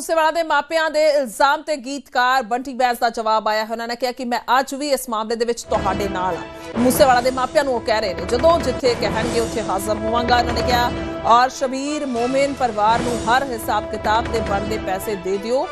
ਮੂਸੇਵਾਲਾ ਦੇ ਮਾਪਿਆਂ ਦੇ ਇਲਜ਼ਾਮ ਤੇ ਗੀਤਕਾਰ ਬੰਟੀ ਬੈਸ ਦਾ ਜਵਾਬ ਆਇਆ ਹੈ। ਉਹਨਾਂ ਨੇ ਕਿਹਾ ਕਿ ਮੈਂ ਅੱਜ ਵੀ ਇਸ ਮਾਮਲੇ ਦੇ ਵਿੱਚ ਤੁਹਾਡੇ ਨਾਲ ਹਾਂ। ਮੂਸੇਵਾਲਾ ਦੇ ਮਾਪਿਆਂ ਨੂੰ ਉਹ ਕਹਿ ਰਹੇ ਨੇ, ਜਦੋਂ ਜਿੱਥੇ ਕਹਿਣਗੇ ਉੱਥੇ ਹਾਜ਼ਰ ਹੋਵਾਂਗਾ। ਉਹਨਾਂ ਨੇ ਕਿਹਾ ਔਰ ਸ਼ਬੀਰ ਮੋਮਿਨ ਪਰਿਵਾਰ ਨੂੰ ਹਰ ਹਿਸਾਬ ਕਿਤਾਬ ਦੇ ਬਣਦੇ ਪੈਸੇ ਦੇ ਦਿਓ।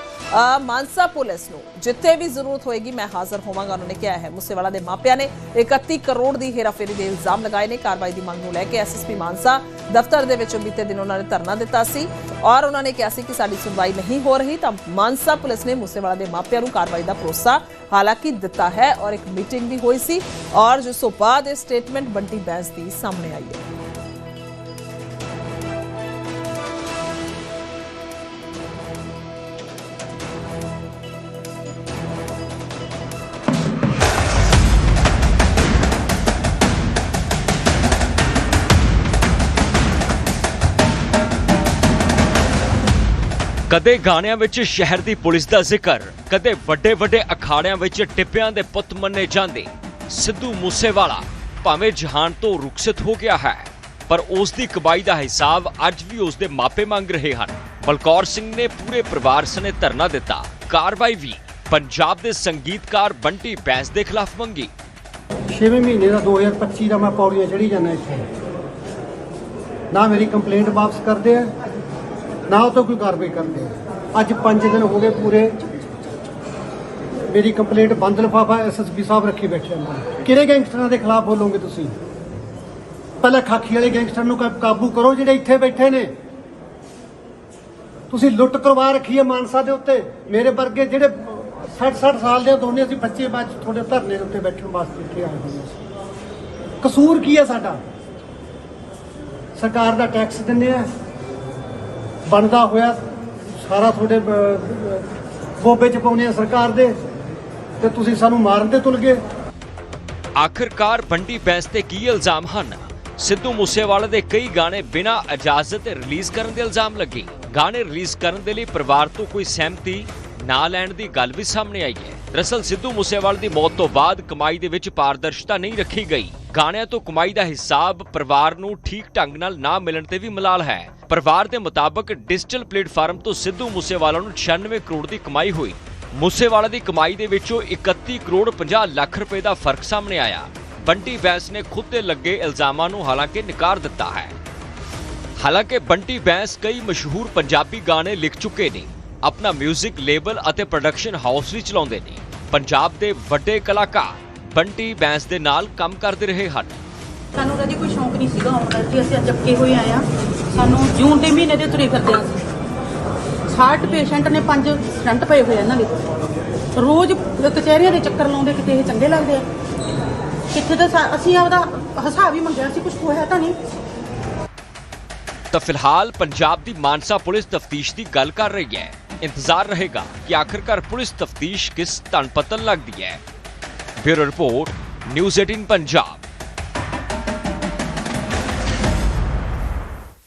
ਮਾਨਸਾ ਪੁਲਿਸ ਨੂੰ ਜਿੱਥੇ ਵੀ ਜ਼ਰੂਰਤ ਹੋਏਗੀ ਮੈਂ ਹਾਜ਼ਰ ਹੋਵਾਂਗਾ। ਉਹਨਾਂ ਨੇ ਕਿਹਾ ਹੈ, ਮੂਸੇਵਾਲਾ ਦੇ ਮਾਪਿਆਂ ਨੇ 31 ਕਰੋੜ ਦੀ ਹੇਰਾਫੇਰੀ ਦੇ ਇਲਜ਼ਾਮ ਲਗਾਏ ਨੇ। ਕਾਰਵਾਈ ਦੀ ਮੰਗ ਨੂੰ ਲੈ ਕੇ ਐਸਐਸਪੀ ਮਾਨਸਾ ਦਫ਼ਤਰ ਦੇ ਵਿੱਚ ਬੀਤੇ ਦਿਨ ਉਹਨਾਂ ਨੇ ਧਰਨਾ ਦਿੱਤਾ ਸੀ ਔਰ ਉਹਨਾਂ ਨੇ ਕਿਹਾ ਸੀ ਕਿ ਸਾਡੀ ਸੁਣਵਾਈ ਨਹੀਂ ਹੋ ਰਹੀ। ਤਾਂ ਮਾਨਸਾ ਪੁਲਿਸ ਨੇ ਮੂਸੇਵਾਲਾ ਦੇ ਮਾਪਿਆਂ ਨੂੰ ਕਾਰਵਾਈ ਦਾ ਭਰੋਸਾ ਹਾਲਾਂਕਿ ਦਿੱਤਾ ਹੈ ਔਰ ਇੱਕ ਮੀਟਿੰਗ ਵੀ ਹੋਈ ਸੀ ਔਰ ਜਿਸ ਤੋਂ ਬਾਅਦ ਇਹ ਸਟੇਟਮੈਂਟ ਬੰਟੀ ਬੈਂਸ ਦੀ ਸਾਹਮਣੇ ਆਈ ਹੈ। ਕਦੇ ਗਾਣਿਆਂ ਵਿੱਚ ਸ਼ਹਿਰ ਦੀ ਪੁਲਿਸ ਦਾ ਜ਼ਿਕਰ, ਕਦੇ ਵੱਡੇ ਵੱਡੇ ਅਖਾੜਿਆਂ ਵਿੱਚ ਟਿੱਪਿਆਂ ਦੇ ਪੁੱਤ ਮੰਨੇ ਜਾਂਦੇ। ਸਿੱਧੂ ਮੂਸੇਵਾਲਾ ਭਾਵੇਂ ਜਹਾਨ ਤੋਂ ਰੁਖਸਤ ਹੋ ਗਿਆ ਹੈ, ਪਰ ਉਸ ਦੀ ਕਮਾਈ ਦਾ ਹਿਸਾਬ ਅੱਜ ਵੀ ਉਸ ਦੇ ਮਾਪੇ ਮੰਗ ਰਹੇ ਹਨ। ਬਲਕੌਰ ਸਿੰਘ ਨੇ ਪੂਰੇ ਪਰਿਵਾਰ ਸਣੇ ਧਰਨਾ ਦਿੱਤਾ। ਕਾਰਵਾਈ ਵੀ ਪੰਜਾਬ ਦੇ ਸੰਗੀਤਕਾਰ ਬੰਟੀ ਬੈਂਸ ਦੇ ਖਿਲਾਫ ਮੰਗੀ। ਛੇਵੇਂ ਮਹੀਨੇ ਦਾ 2025 ਦਾ ਮੈਂ ਪੌੜੀਆਂ ਚੜੀ ਜਾਂਦਾ ਇੱਥੇ। ਨਾ ਮੇਰੀ ਕੰਪਲੇਂਟ ਵਾਪਸ ਕਰਦੇ ਆ ਨਾ ਉਹ ਤੋਂ ਕੋਈ ਕਾਰਵਾਈ ਕਰਦੇ। ਅੱਜ 5 ਦਿਨ ਹੋ ਗਏ ਪੂਰੇ। ਮੇਰੀ ਕੰਪਲੇਂਟ ਬੰਦ ਲਿਫਾਫਾ ਐਸਐਸਪੀ ਸਾਹਿਬ ਰੱਖੀ ਬੈਠੇ ਅੰਦਰ ਕਿਹੜੇ ਗੈਂਗਸਟਰਾਂ ਦੇ ਖਿਲਾਫ ਬੋਲੋਗੇ ਤੁਸੀਂ? ਪਹਿਲਾਂ ਖਾਖੀ ਵਾਲੇ ਗੈਂਗਸਟਰ ਨੂੰ ਕਾਬੂ ਕਰੋ ਜਿਹੜੇ ਇੱਥੇ ਬੈਠੇ ਨੇ। ਤੁਸੀਂ ਲੁੱਟ ਕਰਵਾ ਰੱਖੀ ਹੈ ਮਾਨਸਾ ਦੇ ਉੱਤੇ। ਮੇਰੇ ਵਰਗੇ ਜਿਹੜੇ 60 60 ਸਾਲ ਦੇ ਦੋਨੇ ਅਸੀਂ ਬੱਚੇ ਬਾਅਦ 'ਚ ਤੁਹਾਡੇ ਧਰਨੇ ਦੇ ਉੱਤੇ ਬੈਠਣ ਵਾਸਤੇ ਇੱਥੇ ਆਏ ਹੋਏ ਸੀ ਕਸੂਰ ਕੀ ਹੈ ਸਾਡਾ? ਸਰਕਾਰ ਦਾ ਟੈਕਸ ਦਿੰਦੇ ਆ। ਬਣਦਾ ਹੋਇਆ, ਸਾਰਾ ਤੁਹਾਡੇ ਬੋਬੇ ਚ ਪਾਉਂਦੇ ਆ ਸਰਕਾਰ ਦੇ, ਤੇ ਤੁਸੀਂ ਸਾਨੂੰ ਮਾਰਨ ਤੇ ਤੁਲ ਗਏ। ਆਖਿਰਕਾਰ ਬੰਟੀ ਬੈਂਸ ਤੇ ਕੀ ਇਲਜ਼ਾਮ ਹਨ? ਸਿੱਧੂ ਮੂਸੇਵਾਲੇ ਦੇ ਕਈ ਗਾਣੇ ਬਿਨਾਂ ਇਜਾਜ਼ਤ ਤੇ ਰਿਲੀਜ਼ ਕਰਨ ਦੇ ਇਲਜ਼ਾਮ ਲੱਗੇ। ਗਾਣੇ ਰਿਲੀਜ਼ ਕਰਨ ਦੇ ਲਈ ਪਰਿਵਾਰ ਤੋਂ ਕੋਈ ਸਹਿਮਤੀ ਨਾ ਲੈਣ ਦੀ ਗੱਲ ਵੀ ਸਾਹਮਣੇ ਆਈ ਹੈ। ਦਰਅਸਲ ਸਿੱਧੂ ਮੂਸੇਵਾਲੇ ਦੀ ਮੌਤ ਤੋਂ ਬਾਅਦ ਕਮਾਈ ਦੇ ਵਿੱਚ ਪਾਰਦਰਸ਼ਤਾ ਨਹੀਂ ਰੱਖੀ ਗਈ। ਗਾਣਿਆਂ ਤੋਂ ਕਮਾਈ ਦਾ ਹਿਸਾਬ ਪਰਿਵਾਰ ਨੂੰ ਠੀਕ ਢੰਗ ਨਾਲ ਨਾ ਮਿਲਣ ਤੇ ਵੀ ਮਲਾਲ ਹੈ। ਪਰਿਵਾਰ ਦੇ ਮੁਤਾਬਕ ਡਿਜੀਟਲ ਪਲੇਟਫਾਰਮ ਤੋਂ ਸਿੱਧੂ ਮੂਸੇਵਾਲਾ ਨੂੰ 96 ਕਰੋੜ ਦੀ ਕਮਾਈ ਹੋਈ। ਮੂਸੇਵਾਲਾ ਦੀ ਕਮਾਈ ਦੇ ਵਿੱਚੋਂ 31 ਕਰੋੜ 50 ਲੱਖ ਰੁਪਏ ਦਾ ਫ਼ਰਕ ਸਾਹਮਣੇ ਆਇਆ। ਬੰਟੀ ਬੈਂਸ ਨੇ ਖੁਦ ਤੇ ਲੱਗੇ ਇਲਜ਼ਾਮਾਂ ਨੂੰ ਹਾਲਾਂਕਿ ਨਕਾਰ ਦਿੱਤਾ ਹੈ। ਹਾਲਾਂਕਿ ਬੰਟੀ ਬੈਂਸ ਕਈ ਮਸ਼ਹੂਰ ਪੰਜਾਬੀ ਗਾਣੇ ਲਿਖ ਚੁੱਕੇ ਨੇ। ਆਪਣਾ 뮤직 ਲੇਬਲ ਅਤੇ ਪ੍ਰੋਡਕਸ਼ਨ ਹਾਊਸ ਵੀ ਚਲਾਉਂਦੇ ਨੇ। ਪੰਜਾਬ ਦੇ ਵੱਡੇ ਕਲਾਕਾਰ ਬੰਟੀ ਬੈਂਸ ਦੇ ਨਾਲ ਕੰਮ ਕਰਦੇ ਰਹੇ ਹਨ। ਸਾਨੂੰ ਜੀ ਕੋਈ ਸ਼ੌਂਕ ਨਹੀਂ ਸੀਗਾ ਆਉਣ ਦਾ। ਜੀ ਅਸੀਂ ਚੱਕੇ ਹੋਏ ਆਏ ਆ ਸਾਨੂੰ ਜੂਨ ਦੇ ਮਹੀਨੇ ਦੇ ਤੁਰੇ ਫਿਰਦੇ ਆ ਅਸੀਂ। 60 ਪੇਸ਼ੈਂਟ ਨੇ ਪੰਜ ਫਰੰਟ ਪਏ ਹੋਏ ਇਹਨਾਂ ਦੇ। ਰੋਜ਼ ਕਚਹਿਰੀਆਂ ਦੇ ਚੱਕਰ ਲਾਉਂਦੇ ਕਿਤੇ ਇਹ ਚੰਗੇ ਲੱਗਦੇ ਆ। ਕਿੱਥੇ ਤਾਂ ਅਸੀਂ ਆਪਦਾ ਹਿਸਾਬ ਹੀ ਮੰਗਿਆ ਸੀ ਕੁਝ ਹੋਇਆ ਤਾਂ ਨਹੀਂ। ਤਾਂ ਫਿਲਹਾਲ ਪੰਜਾਬ ਦੀ ਮਾਨਸਾ ਪੁਲਿਸ ਤਫਤੀਸ਼ ਦੀ ਗੱਲ ਕਰ ਰਹੀ ਹੈ। ਇੰਤਜ਼ਾਰ ਰਹੇਗਾ ਕਿ ਆਖਿਰਕਾਰ ਪੁਲਿਸ ਤਫਤੀਸ਼ ਕਿਸ ਧਨ ਪਤਨ ਲੱਗਦੀ ਹੈ ਬਿਊਰੋ ਰਿਪੋਰਟ ਨਿਊਜ਼ 18 ਪੰਜਾਬ